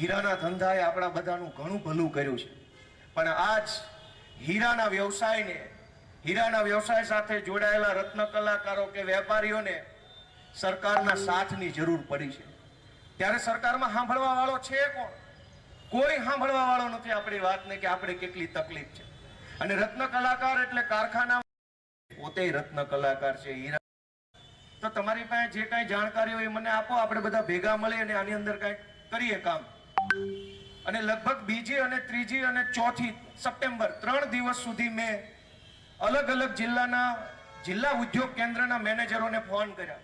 હીરાના ધંધાએ આપણા બધાનું ઘણું ભલું કર્યું છે. પણ આજ હીરાના વ્યવસાયને, હીરાના વ્યવસાય સાથે જોડાયેલા રત્ન કલાકારો કે વેપારીઓને સરકારના સાથની જરૂર પડી છે. ત્યારે સરકારમાં સાંભળવા વાળો છે કોણ? કોઈ સાંભળવા વાળો નથી આપણી વાતને કે આપણે કેટલી તકલીફ છે. અને રત્ન કલાકાર એટલે કારખાના પોતે રત્ન કલાકાર છે, હીરા. તો તમારી પાસે જે કાંઈ જાણકારી હોય એ મને આપો, આપણે બધા ભેગા મળીએ અને આની અંદર કાંઈક કરીએ કામ. અને લગભગ બીજી અને ત્રીજી અને ચોથી સપ્ટેમ્બર ત્રણ દિવસ સુધી મેં અલગ અલગ જિલ્લાના જિલ્લા ઉદ્યોગ કેન્દ્રના મેનેજરોને ફોન કર્યા.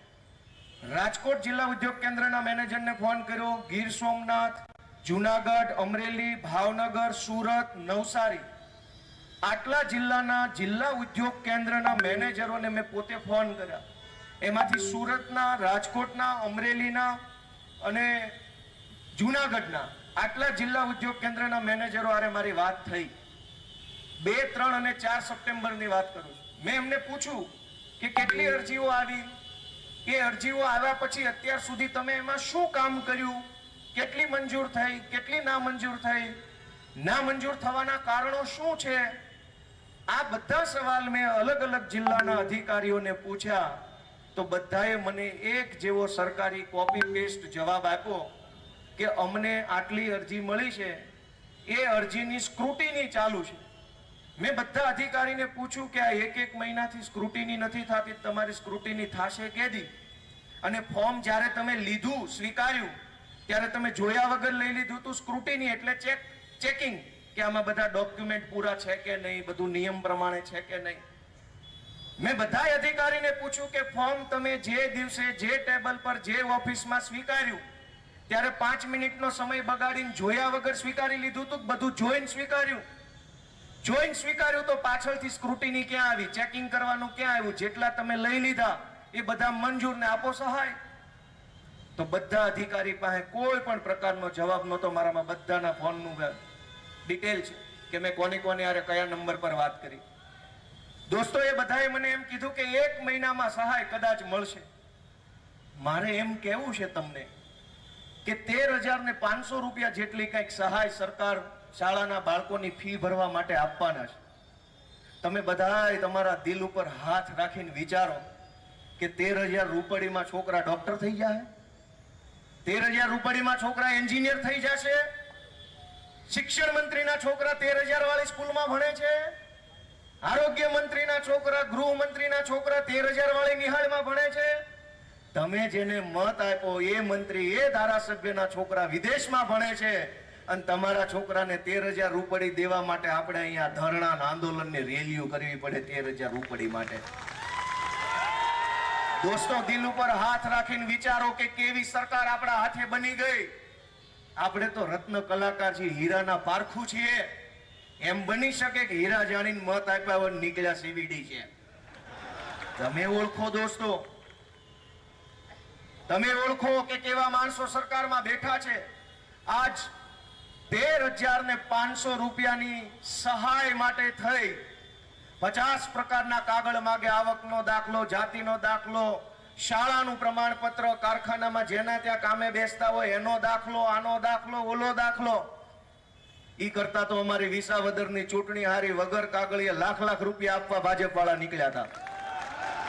રાજકોટ જિલ્લા ઉદ્યોગ કેન્દ્રના મેનેજરને ફોન કર્યો, ગીર સોમનાથ, જુનાગઢ, અમરેલી, ભાવનગર, સુરત, નવસારી. આટલા જિલ્લાના જિલ્લા ઉદ્યોગ કેન્દ્રના મેનેજરોને મેં પોતે ફોન કર્યા. એમાંથી સુરતના, રાજકોટના, અમરેલીના અને જુનાગઢના આટલા જિલ્લા ઉદ્યોગ કેન્દ્રના મેનેજરો આરે મારી વાત થઈ. બે, ત્રણ અને ચાર સપ્ટેમ્બરની વાત કરું છું. મેં એમને પૂછ્યું કે કેટલી અરજીઓ આવી? એ અરજીઓ આવ્યા પછી અત્યાર સુધી તમે એમાં શું કામ કર્યું? કેટલી મંજૂર થઈ? કેટલી ના મંજૂર થઈ? ના મંજૂર થવાના કારણો શું છે? આ બધા સવાલ મેં અલગ અલગ જિલ્લાના અધિકારીઓને પૂછ્યા. તો બધાએ મને એક જેવો સરકારી કોપી પેસ્ટ જવાબ આપ્યો. કે અમને આટલી અરજી મળી છે, એ અરજીની સ્ક્રુટીની ચાલુ છે. મેં બધા અધિકારીને પૂછ્યું કે આ એક એક મહિનાથી સ્ક્રુટીની નથી થતી, તમારી સ્ક્રુટીની થશે કેદી? અને ફોર્મ જ્યારે તમે લીધું, સ્વીકાર્યું, ત્યારે તમે જોયા વગર લઈ લીધું તું સ્ક્રુટીની, એટલે ચેક, ચેકિંગ કે આમાં બધા ડોક્યુમેન્ટ પૂરા છે કે નહીં, બધું નિયમ પ્રમાણે છે કે નહીં? મેં બધા અધિકારીને પૂછ્યું કે ફોર્મ તમે જે દિવસે જે ટેબલ પર, જે ઓફિસમાં સ્વીકાર્યું ત્યારે પાંચ મિનિટનો સમય બગાડીને જોયા વગર સ્વીકારી લીધું તું બધું જોઈને સ્વીકાર્યું. જોઈને સ્વીકાર્યું તો પાછળથી સ્ક્રુટીની ક્યાં આવી? ચેકિંગ કરવાનું ક્યાં આવ્યું? જેટલા તમે લઈ લીધા, એ બધા મંજૂર ને આપો સહાય. તો બધા અધિકારી પાસે કોઈ પણ પ્રકારનો જવાબ નહોતો મારામાં. બધાના ફોનનું ડિટેલ છે કે મેં કોને કોની અરે કયા નંબર પર વાત કરી. દોસ્તો, એ બધાએ મને એમ કીધું કે એક મહિનામાં સહાય કદાચ મળશે. મારે એમ કહેવું છે તમને કે તેર હજાર ને પાંચસો રૂપિયા જેટલી કંઈક સહાય સરકાર શાળાના બાળકોની ફી ભરવા માટે આપવાના છે. તમે બધાએ તમારા દિલ ઉપર હાથ રાખીને વિચારો કે તેર હજાર રૂપડીમાં છોકરા ડોક્ટર થઈ જાય તેર હજાર રૂપડીમાં છોકરા એન્જિનિયર થઈ જશે? શિક્ષણ મંત્રીના છોકરા તેર હજાર વાળી સ્કૂલમાં ભણે છે? આરોગ્ય મંત્રીના છોકરા, ગૃહ મંત્રીના છોકરા તેર હજાર વાળી નિહાળમાં ભણે છે? તમે જેને મત આપ્યો એ મંત્રી, એ ધારાસભ્યના છોકરા વિદેશમાં ભણે છે અને તમારા છોકરાને તેર હજાર રૂપડી દેવા માટે આપણે અહીંયા ધરણા આંદોલનની રેલીઓ કરવી પડે તેર હજાર રૂપડી માટે. દોસ્તો, દિલ ઉપર હાથ રાખીને વિચારો કે કેવી સરકાર આપણા હાથે બની ગઈ. આપણે તો રત્ન કલાકાર છીએ હીરાના પારખું છીએ. એમ બની શકે કે હીરા જાણીને મત આપ્યા હોય નીકળ્યા સીવીડી છે. તમે ઓળખો દોસ્તો. તમે ઓળખો કે કેવા માણસો સરકારમાં બેઠા છે? આજ તેર હજાર ને પાંચસો રૂપિયાની સહાય માટે થઈ. પચાસ પ્રકારના કાગળ માગે, આવકનો દાખલો, જાતિનો દાખલો, શાળાનું પ્રમાણપત્ર, કારખાનામાં જેના ત્યાં કામે બેસતા હોય, એનો દાખલો, આનો દાખલો, ઓલો દાખલો. ઈ કરતા તો અમારી વિસાવદરની ચૂંટણી હારી વગર કાગળીએ લાખ લાખ રૂપિયા આપવા ભાજપ વાળા નીકળ્યા હતા.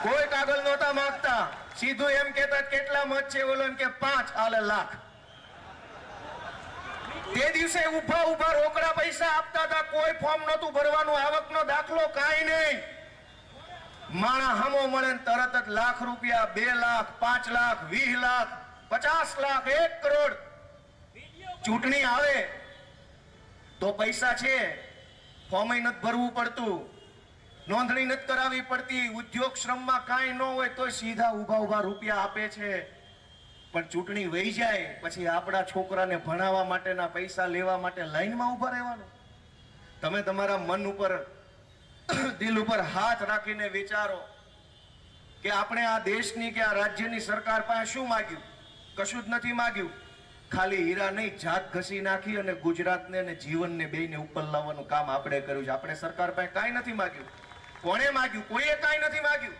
કોઈ કાગળ નહોતા માંગતા. સીધું એમ કહેતા કે કેટલા મત છે ઓલો એમ કે પાંચ આલે લાખ. તે દિવસે ઊભા ઊભા રોકડા પૈસા આપતા હતા, કોઈ ફોર્મ નહોતું ભરવાનું, આવકનો દાખલો કાંઈ નહીં. માણા હમો મળે તરત જ લાખ રૂપિયા, બે લાખ, પાંચ લાખ, વીસ લાખ, પચાસ લાખ, એક કરોડ. ચૂંટણી આવે તો પૈસા છે ફોર્મ નથી ભરવું પડતું. નોંધણી નથી કરાવી પડતી. ઉદ્યોગ શ્રમમાં કાંઈ ન હોય તો સીધા ઊભા ઊભા રૂપિયા આપે છે. પણ ચૂંટણી વહી જાય, પછી આપણા છોકરાને ભણાવવા માટેના પૈસા લેવા માટે લાઈનમાં ઊભા રહેવાનું. તમે તમારા મન ઉપર, દિલ ઉપર હાથ રાખીને વિચારો કે આપણે આ દેશની કે આ રાજ્યની સરકાર પાસે શું માગ્યું? કશું જ નથી માગ્યું. ખાલી હીરા નહીં, જાત ઘસી નાખી અને ગુજરાતને અને જીવનને બેને ઉપર લાવવાનું કામ આપણે કર્યું છે. આપણે સરકાર પાસે કાંઈ નથી માગ્યું. કોણે માગ્યું? કોઈએ કાંઈ નથી માગ્યું.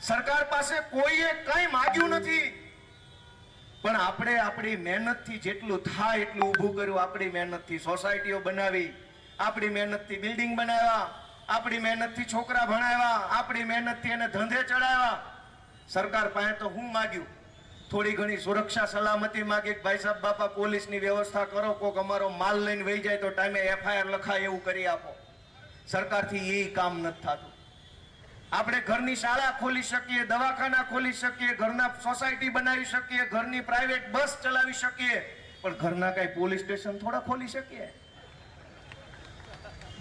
સરકાર પાસે કોઈએ કાંઈ માગ્યું નથી. પણ આપણે આપણી મહેનતથી જેટલું થાય એટલું ઊભું કર્યું. આપણી મહેનતથી સોસાયટીઓ બનાવી, આપણી મહેનતથી બિલ્ડિંગ બનાવ્યા, આપણી મહેનતથી છોકરા ભણાવ્યા, આપણી મહેનતથી એને ધંધે ચડાવ્યા. સરકાર પાસે તો હું માગ્યું? થોડી ઘણી સુરક્ષા સલામતી માગી ભાઈ સાહેબ, બાપા, પોલીસની વ્યવસ્થા કરો, કોક અમારો માલ લઈને વહી જાય તો ટાઈમે એફઆઈઆર લખાય, એવું કરી આપો. સરકારથી એ કામ નથી થતું. આપણે ઘરની શાળા ખોલી શકીએ, દવાખાના ખોલી શકીએ, ઘરના સોસાયટી બનાવી શકીએ, ઘરની પ્રાઇવેટ બસ ચલાવી શકીએ, પણ ઘરના કઈ પોલીસ સ્ટેશન થોડા ખોલી શકીએ?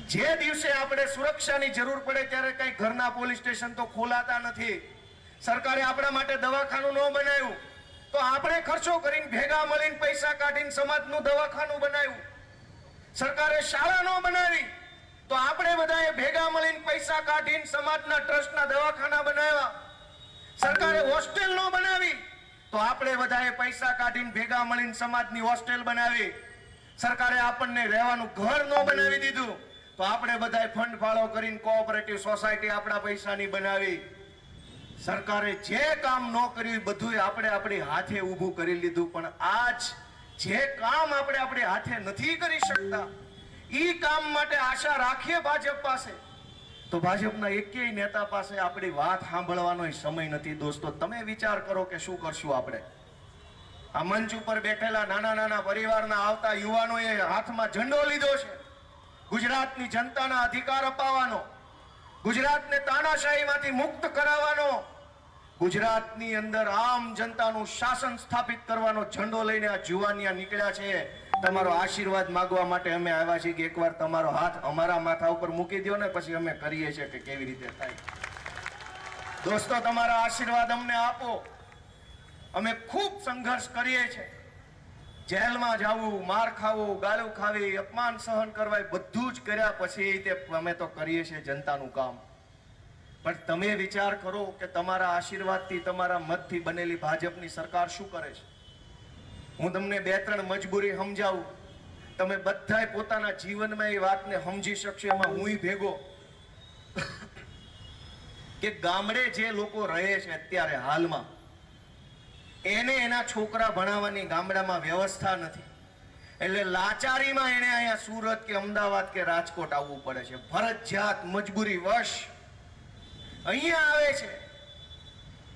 જે દિવસે આપણે સુરક્ષાની જરૂર પડે ત્યારે કઈ ઘરના પોલીસ સ્ટેશન તો ખોલાતા નથી. સરકારે આપણા માટે દવાખાનું ન બનાવ્યું. તો આપણે ખર્ચો કરીને ભેગા મળીને પૈસા કાઢીને સમાજનું દવાખાનું બનાવ્યું. સરકારે શાળા ન બનાવી. તો આપણે બધાએ ભેગા મળીને પૈસા કાઢીને સમાજના ટ્રસ્ટના દવાખાના બનાવ્યા. સરકારે હોસ્ટેલ ન બનાવી. તો આપણે બધાએ પૈસા કાઢીને ભેગા મળીને સમાજની હોસ્ટેલ બનાવી. સરકારે આપણને રહેવાનું ઘર ન બનાવી દીધું. તો આપણે બધાએ ફંડ ફાળો કરીને કોઓપરેટિવ સોસાયટી આપણા પૈસાની બનાવી. સરકારે જે કામ ન કર્યું બધું આપણે આપણી હાથે ઊભું કરી લીધું. પણ આજ જે કામ આપણે આપણી હાથે નથી કરી શકતા ઈ કામ માટે આશા રાખીએ ભાજપ પાસે. તો ભાજપના એકેય નેતા પાસે આપણી વાત સાંભળવાનો સમય નથી, દોસ્તો. તમે વિચાર કરો કે શું કરશું આપણે. આ મંચ ઉપર બેઠેલા નાના નાના પરિવારના આવતા યુવાનોએ હાથમાં ઝંડો લીધો છે. ગુજરાતની જનતાના અધિકાર અપાવવાનો. ગુજરાતને તાનાશાહીમાંથી મુક્ત કરાવવાનો. ગુજરાતની અંદર આમ જનતાનું શાસન સ્થાપિત કરવાનો ઝંડો લઈને આ જુવાનિયા નીકળ્યા છે. તમારો આશીર્વાદ માગવા માટે અમે આવ્યા છીએ કે એકવાર તમારો હાથ અમારા માથા ઉપર મૂકી દો ને પછી અમે કરીએ છીએ કે કેવી રીતે થાય. દોસ્તો, તમારા આશીર્વાદ અમને આપો. અમે ખૂબ સંઘર્ષ કરીએ છીએ. જેલમાં જવું, માર ખાવું, ગાળું ખાવી, અપમાન સહન કરવા બધું જ કર્યા પછી તે અમે તો કરીએ છીએ જનતાનું કામ. પણ તમે વિચાર કરો કે તમારા આશીર્વાદથી, તમારા મતથી બનેલી ભાજપની સરકાર શું કરે છે? હું તમને બે ત્રણ મજબૂરી સમજાવું. તમે બધાય પોતાના જીવનમાં એ વાતને સમજી શકશો, એમાં હું ભેગો. કે ગામડે જે લોકો રહે છે અત્યારે હાલમાં, એને એના છોકરા ભણાવવાની ગામડામાં વ્યવસ્થા નથી. એટલે લાચારીમાં એને અહીંયા સુરત કે અમદાવાદ કે રાજકોટ આવવું પડે છે. ફરજિયાત મજબૂરી વશ અહીંયા આવે છે.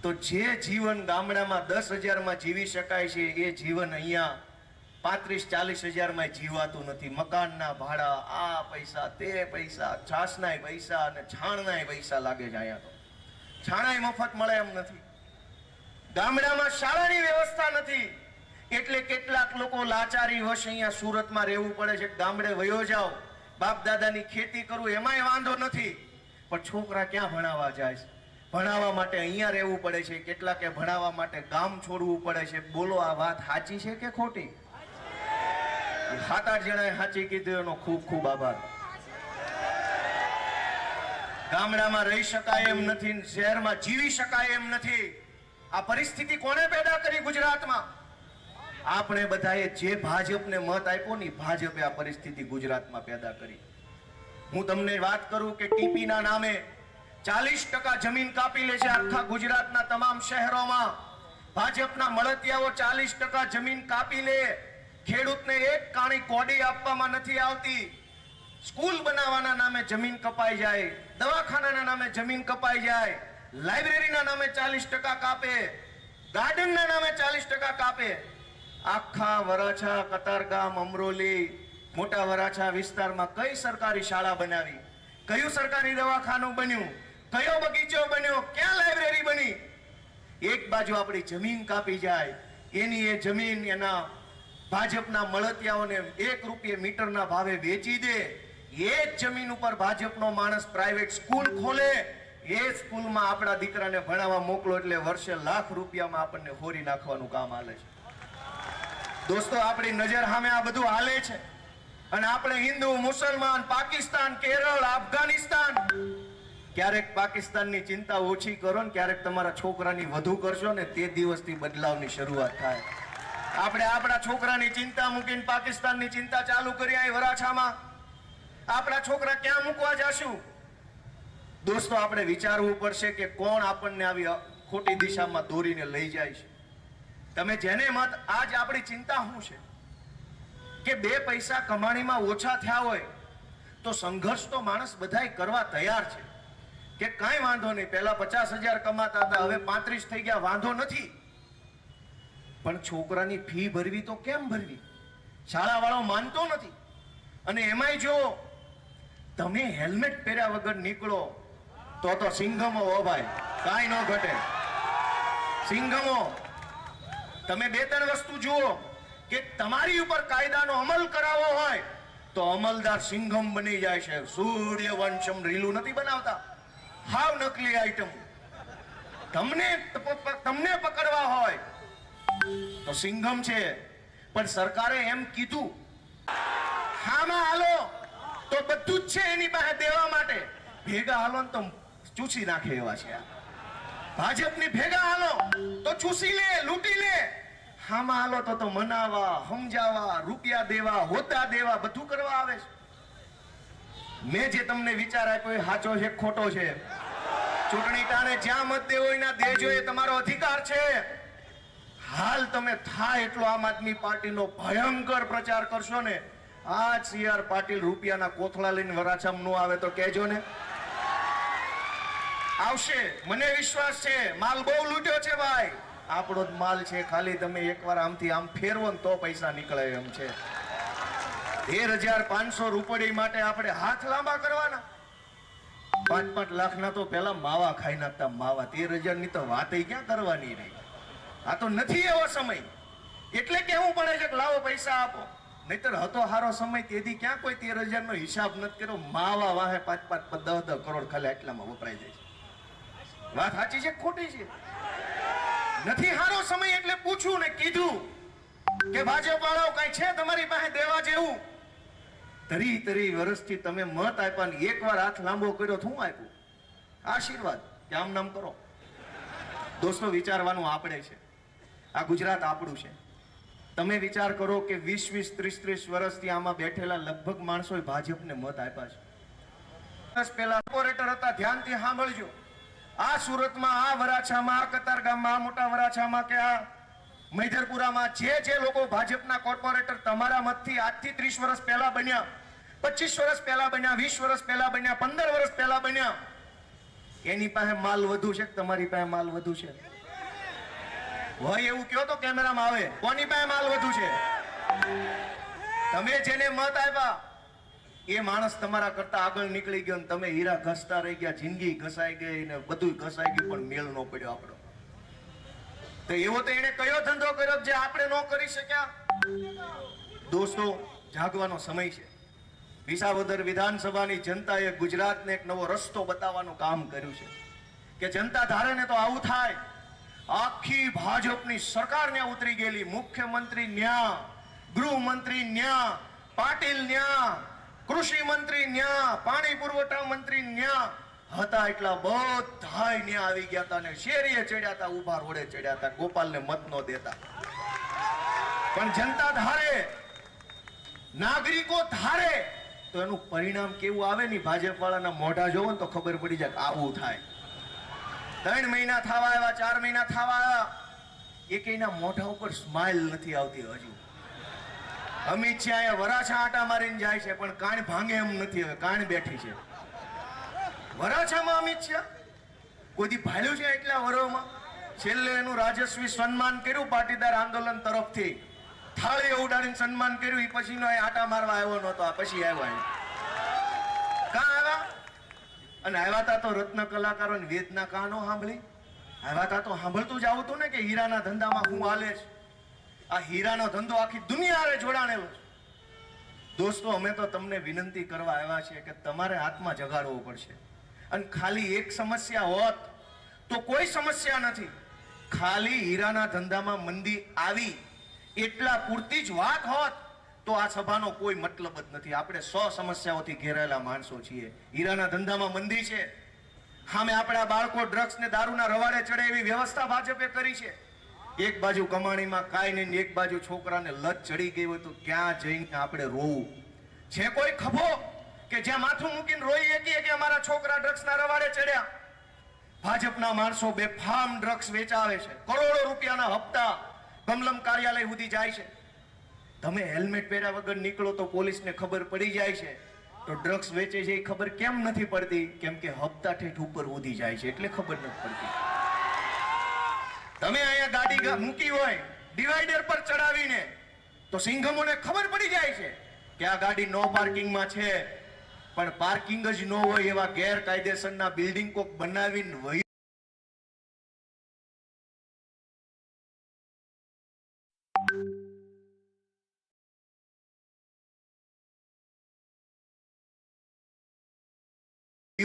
તો જે જીવન ગામડામાં દસ હજારમાં જીવી શકાય છે, એ જીવન અહીંયા પાંત્રીસ, ચાલીસ હજારમાં જીવાતું નથી. મકાનના ભાડા, આ પૈસા, તે પૈસા છાસનાય પૈસા અને છાણનાય પૈસા લાગે છે અહીંયા તો. છાણાય મફત મળે એમ નથી. ગામડામાં શાળાની વ્યવસ્થા નથી. એટલે કેટલાક લોકો લાચારી વશ અહીંયા સુરતમાં રહેવું પડે છે ગામડે વયો જાઓ. બાપ દાદાની ખેતી કરવું એમાંય વાંધો નથી. પણ છોકરા ક્યાં ભણાવવા જાય છે? ભણાવવા માટે અહીંયા રહેવું પડે છે, કેટલાકે ભણાવવા માટે ગામ છોડવું પડે છે. બોલો, આ વાત સાચી છે કે ખોટી? સાત આઠ જણાએ સાચી કીધું, એનો ખૂબ ખૂબ આભાર. ગામડામાં રહી શકાય એમ નથી, શહેરમાં જીવી શકાય એમ નથી. આ પરિસ્થિતિ કોણે પેદા કરી ગુજરાતમાં? આપણે બધાએ જે ભાજપને મત આપ્યો ને ભાજપે આ પરિસ્થિતિ ગુજરાતમાં પેદા કરી. હું તમને વાત કરું કે ટીપીના નામે ચાલીસ ટકા જમીન કાપી લે છે આખા ગુજરાતના તમામ શહેરોમાં. ભાજપના મળતિયાઓ ચાલીસ ટકા જમીન કાપી લે. ખેડૂતને એક કાણી કોડી આપવામાં નથી આવતી. સ્કૂલ બનાવવાના નામે જમીન કપાઈ જાય, દવાખાનાના નામે જમીન કપાઈ જાય, લાઇબ્રેરીના નામે ચાલીસ ટકા કાપે, ગાર્ડનના નામે ચાલીસ ટકા કાપે. આખા વરાછા, કતારગામ, અમરોલી, મોટા વરાછા વિસ્તારમાં કઈ સરકારી શાળા બનાવી? કયું સરકારી દવાખાનું બન્યું? કયો બગીચો બન્યો? ક્યાં લાઇબ્રેરી બની? એક બાજુ આપણી જમીન કાપી જાય, એની એ જમીન એના ભાજપના મળતિયાઓને એક રૂપિયે મીટરના ભાવે વેચી દે, એ જ જમીન ઉપર ભાજપનો માણસ પ્રાઇવેટ સ્કૂલ ખોલે, એ સ્કૂલમાં આપણા દીકરાને ભણાવવા મોકલો એટલે વર્ષે લાખ રૂપિયામાં આપણને હોરી નાખવાનું કામ હાલે છે. દોસ્તો, આપણી નજર સામે આ બધું હાલે છે. અને આપણે હિન્દુ, મુસલમાન, પાકિસ્તાન, કેરળ અફઘાનિસ્તાન ક્યારેક પાકિસ્તાનની ચિંતા ઓછી કરો ને ક્યારેક તમારા છોકરાની વધુ કરશો ને તે દિવસથી બદલાવની શરૂઆત થાય. આપણે આપણા છોકરાની ચિંતા મૂકીને પાકિસ્તાનની ચિંતા ચાલુ કરી અહીં વરાછામાં. આપણા છોકરા ક્યાં મૂકવા જાશું? દોસ્તો, આપણે વિચારવું પડશે કે કોણ આપણને આવી ખોટી દિશામાં દોરીને લઈ જાય છે. તમે જેને મત, આજ આપણી ચિંતા શું છે? કે બે પૈસા કમાણીમાં ઓછા થયા હોય, તો સંઘર્ષ તો માણસ બધાય કરવા તૈયાર છે. કે કાંઈ વાંધો નહીં. પહેલા પચાસ હજાર કમાતા હતા, હવે પાંત્રીસ થઈ ગયા. વાંધો નથી. પણ છોકરાની ફી ભરવી તો કેમ ભરવી? શાળાવાળો માનતો નથી. અને એમાંય જો તમે હેલ્મેટ પહેર્યા વગર નીકળો, તો તો સિંઘમો હો ભાઈ. કાંઈ ન ઘટે. સિંઘમો. તમે બે ત્રણ વસ્તુ જુઓ કે તમારી ઉપર કાયદાનો અમલ કરાવવો હોય, તો અમલદાર સિંઘમ બની જાય છે. સૂર્યવંશમ રીલું નથી બનાવતા. હાવ નકલી આઈટમ તમને તમને પકડવા હોય તો સિંઘમ છે. પણ સરકારે એમ કીધું, હામાં હાલો, તો બધું જ છે એની પાસે દેવા માટે. ભેગા હાલો તો ચૂસી નાખે એવા છે. ભાજપની ભેગા હાલો, તો ચૂસી લે, લૂંટી લે. હામાં હાલો તો તો મનાવા, સમજાવા, રૂપિયા દેવા હોતા દેવા બધું કરવા આવે છે. મેં જે તમને વિચાર આપ્યો એ સાચો છે ખોટો છે? ચૂંટણી ટાણે જ્યાં મત દેવો એના દેજો એ તમારો અધિકાર છે. હાલ તમે થાય એટલો આમ આદમી પાર્ટીનો ભયંકર પ્રચાર કરશો ને આ સી આર પાટીલ રૂપિયાના કોથળા લઈને વરાછામ નો આવે તો કહેજો ને. આવશે. મને વિશ્વાસ છે. માલ બહુ લૂંટ્યો છે ભાઈ. આપણો જ માલ છે ખાલી તમે એકવાર આમથી આમ ફેરવો ને તો પૈસા નીકળે એમ છે. તેર હજાર પાંચસો રૂપડી માટે આપણે હાથ લાંબા કરવાના. પાંચ પાંચ લાખના તો પેલા માવા ખાઈ નાખતા માવા. તેર હજારની તો વાત ક્યાં કરવાની રહી? આ તો નથી એવો સમય. એટલે કેવું પડે છે લાવો પૈસા આપો. નહીતર હતો હારો સમય, તેથી ક્યાં કોઈ તેર હજાર નો હિસાબ નથી કર્યો. માવા વાહે પાંચ પાંચ દસ દસ કરોડ ખાલી એટલામાં વપરાઈ જાય છે. વાત સાચી છે ખોટી છે? નથી હારો સમય એટલે પૂછ્યું ને કીધું કે ભાજપ વાળાઓ કઈ છે તમારી પાસે દેવા જેવું? તરી તરી વર્ષથી તમે મત આપ્યા ને એકવાર હાથ લાંબો કર્યો તો આપ્યું? આશીર્વાદ કે આમ નામ કરો. દોસ્તો, વિચારવાનું આપણે છે. આ ગુજરાત આપણું છે. તમે વિચાર કરો કે વીસ વીસ ત્રીસ ત્રીસ વર્ષથી આમાં બેઠેલા લગભગ માણસોએ ભાજપને મત આપ્યા છે. વર્ષ પહેલા કોર્પોરેટર હતા, ધ્યાનથી સાંભળજો. આ સુરતમાં, આ વરાછામાં, આ કતારગામમાં, આ મોટા વરાછામાં કે આ મૈધરપુરામાં જે જે લોકો ભાજપના કોર્પોરેટર તમારા મતથી આજથી ત્રીસ વર્ષ પહેલા બન્યા પચીસ વર્ષ પહેલા બન્યા, વીસ વર્ષ પહેલા બન્યા, પંદર વર્ષ પહેલા બન્યા. એની પાસે માલ વધુ છે તમારી પાસે માલ વધુ છે? હોય એવું કયો તો કેમેરામાં આવે. કોની પાસે માલ વધુ છે? તમે જેને મત આપ્યા, એ માણસ તમારા કરતા આગળ નીકળી ગયો તમે હીરા ઘસતા રહી ગયા, જિંદગી ઘસાઈ ગઈ ને બધું ઘસાઈ ગયું, પણ મેળ નો પડ્યો આપણો. તો એવો તો એને કયો ધંધો કર્યો જે આપણે ન કરી શક્યા? દોસ્તો, જાગવાનો સમય છે. વિસાવદર વિધાનસભાની જનતાએ ગુજરાતને એક નવો રસ્તો બતાવવાનું કામ કર્યું છે કે જનતા ધારે ને તો આવું થાય. આખી ભાજપની સરકાર ને ઉતરી ગયેલી. મુખ્યમંત્રી ન્યા, ગૃહમંત્રી ન્યા, પાટીલ ન્યા, કૃષિ મંત્રી ન્યા, પાણી પુરવઠા મંત્રી ન્યા હતા એટલા બધાય ન્યા આવી ગયા હતા ને શેરીએ ચડ્યા હતા ઊભા રોડે ચડ્યા હતા ગોપાલને મત નો દેતા. પણ જનતા ધારે, નાગરિકો ધારે તો એનું પરિણામ કેવું આવે ને ભાજપ વાળાના મોઢા જોવો ને તો ખબર પડી જાય કે આવું થાય. ત્રણ મહિના થવા આવ્યા, ચાર મહિના થવા આવ્યા. એકેયના મોઢા ઉપર સ્માઇલ નથી આવતી હજુ. અમિત શાહ વરાછા આટા મારીને જાય છે, પણ કાણ ભાંગે એમ નથી હવે કાણ બેઠી છે. વરાછામાં અમિત શાહ? કોઈથી ભાલ્યું છે એટલા વરોમાં? છેલ્લે એનું રાજસ્વી સન્માન કર્યું પાટીદાર આંદોલન તરફથી. થાળી ઉડાડીને સન્માન કર્યું એ પછીનો એ આટા મારવા આવ્યો નહોતો પછી આવ્યો એ કાં આવ્યા? અને આવ્યા તા તો રત્ન કલાકારો વેદના કાનો સાંભળી? આવ્યા તા તો સાંભળતું જ આવતું ને કે હીરાના ધંધામાં હું હાલે છે આ હીરાનો ધંધો આખી દુનિયાએ જોડાણેલો છે. દોસ્તો, અમે તો તમને વિનંતી કરવા આવ્યા છીએ કે તમારે હાથમાં જગાડવો પડશે. અને ખાલી એક સમસ્યા હોત તો કોઈ સમસ્યા નથી. ખાલી હીરાના ધંધામાં મંદી આવી એટલા પૂરતી જ વાત હોત, તો આ સભાનો કોઈ મતલબ જ નથી. આપણે સો સમસ્યાઓથી ઘેરાયેલા માણસો છીએ. હીરાના ધંધામાં મંદી છે. સામે આપણા બાળકો ડ્રગ્સ ને દારૂના રવાડે ચડે એવી વ્યવસ્થા ભાજપે કરી છે. એક બાજુ કમાણીમાં કાંઈ નહીં એક બાજુ છોકરાને લત ચડી ગઈ હોય તો ક્યાં જઈને આપણે રોવું? છે કોઈ ખભો કે જ્યાં માથું મૂકીને રોઈ શકીએ કે અમારા છોકરા ડ્રગ્સના રવાડે ચડ્યા. ભાજપના માણસો બેફામ ડ્રગ્સ વેચાવે છે. કરોડો રૂપિયાના હપ્તા કમલમ કાર્યાલય સુધી જાય છે. તમે હેલ્મેટ પહેર્યા વગર નીકળો તો પોલીસને ખબર પડી જાય છે. તો ડ્રગ્સ વેચે છે એ ખબર કેમ નથી પડતી? કેમ કે હપ્તા ઠેઠ ઉપર ઉધી જાય છે એટલે ખબર નથી પડતી. તમે અહીંયા ગાડી મૂકી હોય, ડિવાઈડર પર ચડાવીને, તો સિંઘમોને ખબર પડી જાય છે કે આ ગાડી નો પાર્કિંગમાં છે. પણ પાર્કિંગ જ ન હોય એવા ગેરકાયદેસરના બિલ્ડિંગ કોક બનાવીને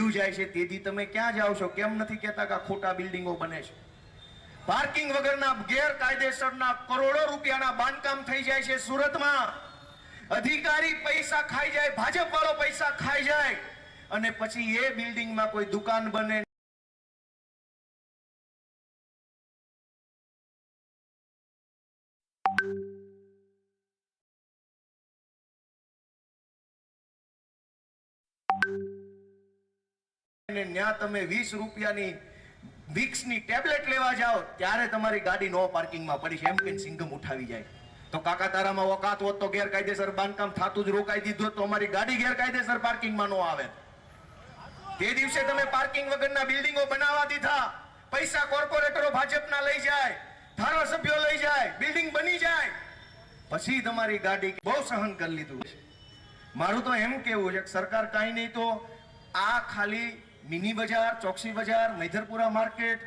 વહી જાય છે, તેથી તમે ક્યાં જાઓ છો? કેમ નથી કહેતા કે ખોટા બિલ્ડિંગો બને છે? પાર્કિંગ વગરના ગેરકાયદેસરના કરોડો રૂપિયાના બાંધકામ થઈ જાય છે સુરતમાં. અધિકારી પૈસા ખાઈ જાય ભાજપ વાળો પૈસા ખાઈ જાય. અને પછી એ બિલ્ડિંગમાં કોઈ દુકાન બને અને ત્યાં તમે વીસ રૂપિયાની વિક્સની ટેબ્લેટ લેવા જાઓ, ત્યારે તમારી ગાડી નો પાર્કિંગમાં પડી છે. એમ કહીને સિંગમ ઉઠાવી જાય. તો કાકા તારામાં ઓકાત હોત તો ગેરકાયદેસર બાંધકામ થતું જ રોકાઈ દીધું તો અમારી ગાડી ગેરકાયદેસર પાર્કિંગમાં નો આવે. તે દિવસે તમે પાર્કિંગ વગરના બિલ્ડિંગો બનાવવા દીધા. પૈસા કોર્પોરેટરો ભાજપના લઈ જાય, ધારાસભ્યો લઈ જાય, બિલ્ડિંગ બની જાય. પછી તમારી ગાડી બહુ સહન કરી લીધું છે. મારું તો એમ કેવું છે સરકાર કાંઈ નહીં તો આ ખાલી મિની બજાર, ચોકસી બજાર, મૈધરપુરા માર્કેટ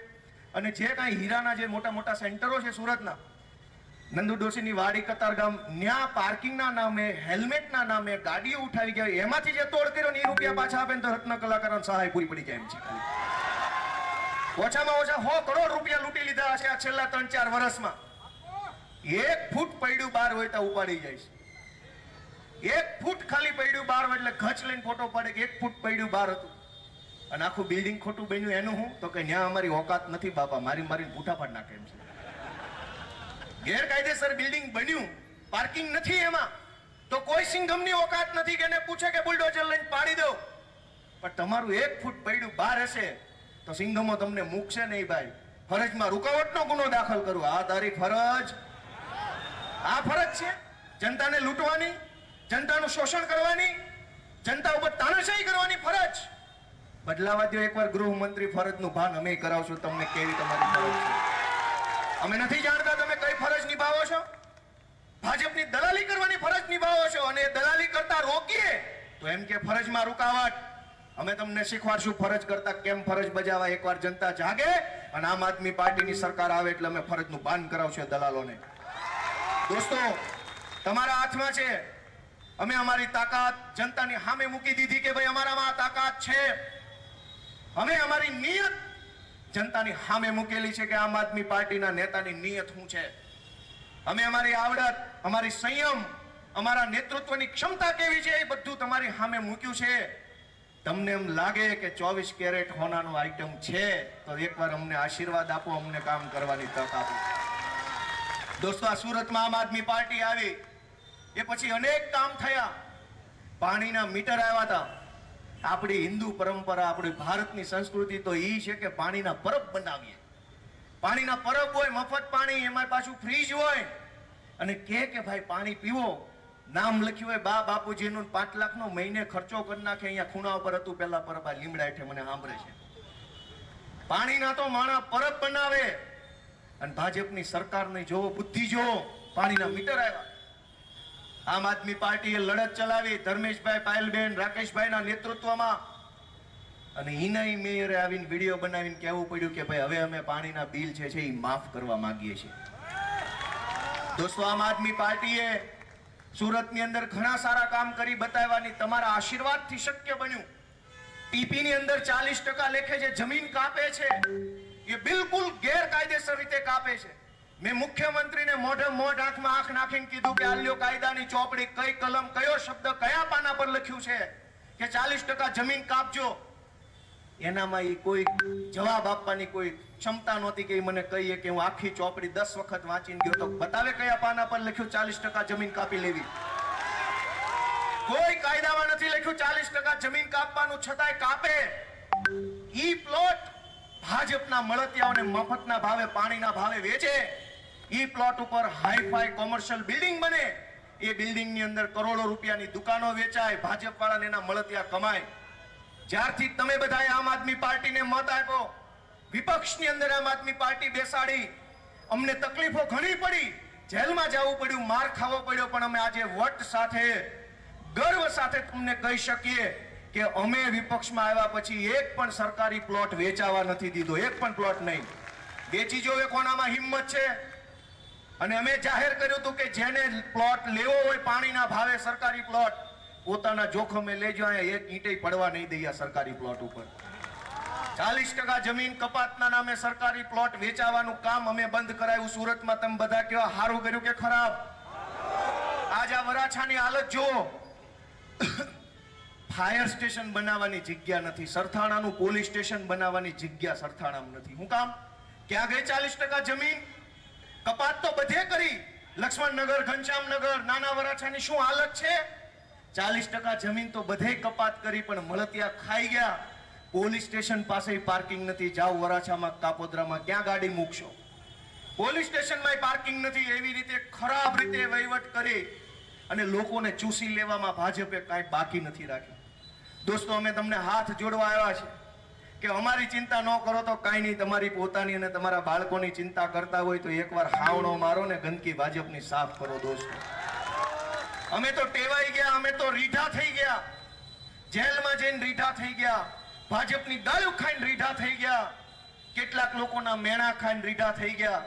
અને જે કાંઈ હીરાના જે મોટા મોટા સેન્ટરો છે સુરતના, નંદુ ડોશીની વાડી કતારગામ ન્યા પાર્કિંગના નામે, હેલ્મેટના નામે ગાડીઓ ઉઠાવી ગયા. એમાંથી જે તોડ કર્યો ને એ રૂપિયા પાછા આપે ને તો રત્ન કલાકારોને સહાય પૂરી પડી જાય એમ છે ઓછામાં ઓછા સો કરોડ રૂપિયા લૂંટી લીધા હશે આ છેલ્લા ત્રણ ચાર વર્ષમાં. એક ફૂટ પડ્યું બાર હોય તો ઉપાડી જાય છે. એક ફૂટ ખાલી પડ્યું બાર હોય એટલે ખચ લઈને ફોટો પાડે કે એક ફૂટ પડ્યું બાર હતું. અને આખું બિલ્ડિંગ ખોટું બન્યું એનું હું? તો કે ન્યા અમારી ઓકાત નથી બાપા, મારી મારીને પૂઠા પાડ નાખે એમ છે. ગેરકાયદેસર બિલ્ડિંગ બન્યું. પાર્કિંગ નથી એમાં. તો કોઈ સિંઘમની ઓકાત નથી કે એને પૂછે કે બુલડોઝર લઈને પાડી દો. પણ તમારું એક ફૂટ પડ્યું, બહાર હશે. તો સિંઘમો તમને મૂકશે નહીં ભાઈ. ફરજમાં રૂકાવટનો ગુનો દાખલ કરું. આ તારી ફરજ. આ ફરજ છે. જનતાને લૂંટવાની, જનતાનું શોષણ કરવાની, જનતા ઉપર તાનાશાહી કરવાની ફરજ. બદલાવા દો એકવાર ગૃહમંત્રી ફરજનું ભાન અમે કરાવશું, તમને કેવી તમારી ફરજ છે? અમે નથી જાણતા તમે કઈ ફરજ નિભાવો છો? ભાજપની દલાલી કરવાની ફરજ નિભાવો છો અને દલાલી કરતા રોકીએ તો એમ કે ફરજમાં રૂકાવટ. અમે તમને શીખવાડશું ફરજ કરતા કેમ ફરજ બજાવવા એકવાર જનતા જાગે અને આમ આદમી પાર્ટીની સરકાર આવે એટલે અમે ફરજનું ભાન કરાવશું દલાલોને. દોસ્તો, તમારા હાથમાં છે. અમે અમારી તાકાત જનતાની સામે મૂકી દીધી કે ભાઈ અમારામાં તાકાત છે. અમે અમારી નિયત જનતાની સામે મૂકેલી છે કે આમ આદમી પાર્ટીના નેતાની નિયત શું છે? અમે અમારી આવડત, અમારી સંયમ, અમારા નેતૃત્વની ક્ષમતા કેવી છે એ બધું તમારી સામે મૂક્યું છે. તમને એમ લાગે કે ચોવીસ કેરેટ હોનાનો આઈટમ છે, તો એકવાર અમને આશીર્વાદ આપો, અમને કામ કરવાની તક આપો. દોસ્તો, આ સુરતમાં આમ આદમી પાર્ટી આવી. એ પછી અનેક કામ થયા. પાણીના મીટર આવ્યા હતા. આપણી હિન્દુ પરંપરા, આપણી ભારતની સંસ્કૃતિ તો એ છે કે પાણીના પરબ બનાવીએ. પાણીના પરબ હોય, મફત પાણી, એમાં પાછું ફ્રીજ હોય. અને કે કે ભાઈ, પાણી પીવો. નામ લખ્યું હોય, બા, બાપુજીનું પાંચ લાખનો મહિને ખર્ચો કરી નાખે. અહીંયા ખૂણા ઉપર હતું પેલા પરબ, આ લીમડા હેઠે મને સાંભળે છે. પાણીના તો માણા પરબ બનાવે. અને ભાજપની સરકારની જોવો બુદ્ધિ જોવો પાણીના મીટર આવ્યા. આમ આદમી પાર્ટીએ લડત ચલાવી ધર્મેશભાઈ પાયલબેન, રાકેશભાઈના નેતૃત્વમાં અને હિનાઈ મેયરે આવીને વીડિયો બનાવીને કહેવું પડ્યું કે ભાઈ હવે અમે પાણીના બિલ છે છે એ માફ કરવા માંગીએ છીએ. દોસ્તો આમ આદમી પાર્ટીએ સુરતની અંદર ઘણા સારા કામ કરી બતાવવાની તમારા આશીર્વાદથી શક્ય બન્યું. ટીપી ની અંદર ચાલીસ ટકા લેખે જે જમીન કાપે છે, એ બિલકુલ ગેરકાયદેસર રીતે કાપે છે. મેં મુખ્યમંત્રીને મોઢે મોઢ આંખમાં આંખ નાખીને કીધું કે આલ્યો કાયદાની ચોપડી કઈ કલમ, કયો શબ્દ, કયા પાના પર લખ્યું છે કે ચાલીસ ટકા જમીન કાપજો. એનામાં ઈ કોઈ જવાબ આપવાની કોઈ ક્ષમતા નહોતી કે મને કહીએ કે હું આખી ચોપડી દસ વખત વાંચીને ગયો તો બતાવે કયા પાના પર લખ્યું ચાલીસ ટકા જમીન કાપી લેવી. કોઈ કાયદામાં નથી લખ્યું ચાલીસ ટકા જમીન કાપવાનું, છતાંય કાપે. ઈ પ્લોટ ભાજપના મળતિયાઓને મફતના ભાવે, પાણીના ભાવે વેચે. ઈ પ્લોટ ઉપર હાઈફાઈ કોમર્શિયલ બિલ્ડિંગ બને. એ બિલ્ડિંગની અંદર કરોડો રૂપિયાની દુકાનો વેચાય ભાજપ વાળાને એના મળતિયા કમાય. જ્યારથી તમે બધાએ આમ આદમી પાર્ટીને મત આપ્યો, વિપક્ષની અંદર આમ આદમી પાર્ટી બેસાડી, અમને તકલીફો ઘણી પડી. જેલમાં જવું પડ્યું, માર ખાવો પડ્યો, પણ અમે આજે વટ સાથે, ગર્વ સાથે તમને કહી શકીએ કે અમે વિપક્ષમાં આવ્યા પછી એક પણ સરકારી પ્લોટ વેચાવા નથી દીધો, એક પણ પ્લોટ નહીં. વેચી જોવે કોનામાં હિંમત છે? અને અમે જાહેર કર્યું હતું કે જેને પ્લોટ લેવો હોય પાણીના ભાવે સરકારી પ્લોટ પોતાના જોખમે લેજો, અહીંયા એક ઈંટે પડવા નહીં દઈએ સરકારી પ્લોટ ઉપર. ચાલીસ ટકા જમીન કપાતના નામે સરકારી પ્લોટ વેચાવાનું કામ અમે બંધ કરાયું. સુરતમાં તમે બધા કેવા સારું કર્યું કે ખરાબ? આજ આ વરાછાની હાલત જુઓ. ફાયર સ્ટેશન બનાવવાની જગ્યા નથી. સરથાણાનું પોલીસ સ્ટેશન બનાવવાની જગ્યા સરથાણામાં નથી. હું કામ? ક્યાં ગઈ ચાલીસ ટકા જમીન? કપાત તો બધે કરી. લક્ષ્મણનગર, ઘનશ્યામનગર, નાના વરાછાની શું હાલત છે? ચાલીસ ટકા જમીન તો બધે કપાત કરી, પણ મળતિયા ખાઈ ગયા. પોલીસ સ્ટેશન પાસે પાર્કિંગ નથી. જાઓ વરાછામાં, કાપોદ્રામાં, ક્યાં ગાડી મૂકશો? પોલીસ સ્ટેશનમાં પાર્કિંગ નથી. એવી રીતે ખરાબ રીતે વહીવટ કરી અને લોકોને ચૂસી લેવામાં ભાજપે કાંઈ બાકી નથી રાખ્યું. દોસ્તો, અમે તમને હાથ જોડવા આવ્યા છે કે અમારી ચિંતા ન કરો તો કાંઈ નહીં. તમારી પોતાની અને તમારા બાળકોની ચિંતા કરતા હોય તો એકવાર હાવણો મારો ને ગંદકી ભાજપની સાફ કરો દોસ્તો. અમે તો ટેવાઈ ગયા, અમે તો રીઢા થઈ ગયા. જેલમાં જઈને રીઢા થઈ ગયા. ભાજપની ગાયું ખાઈને રીઢા થઈ ગયા. કેટલાક લોકોના મેણા ખાઈને રીઢા થઈ ગયા.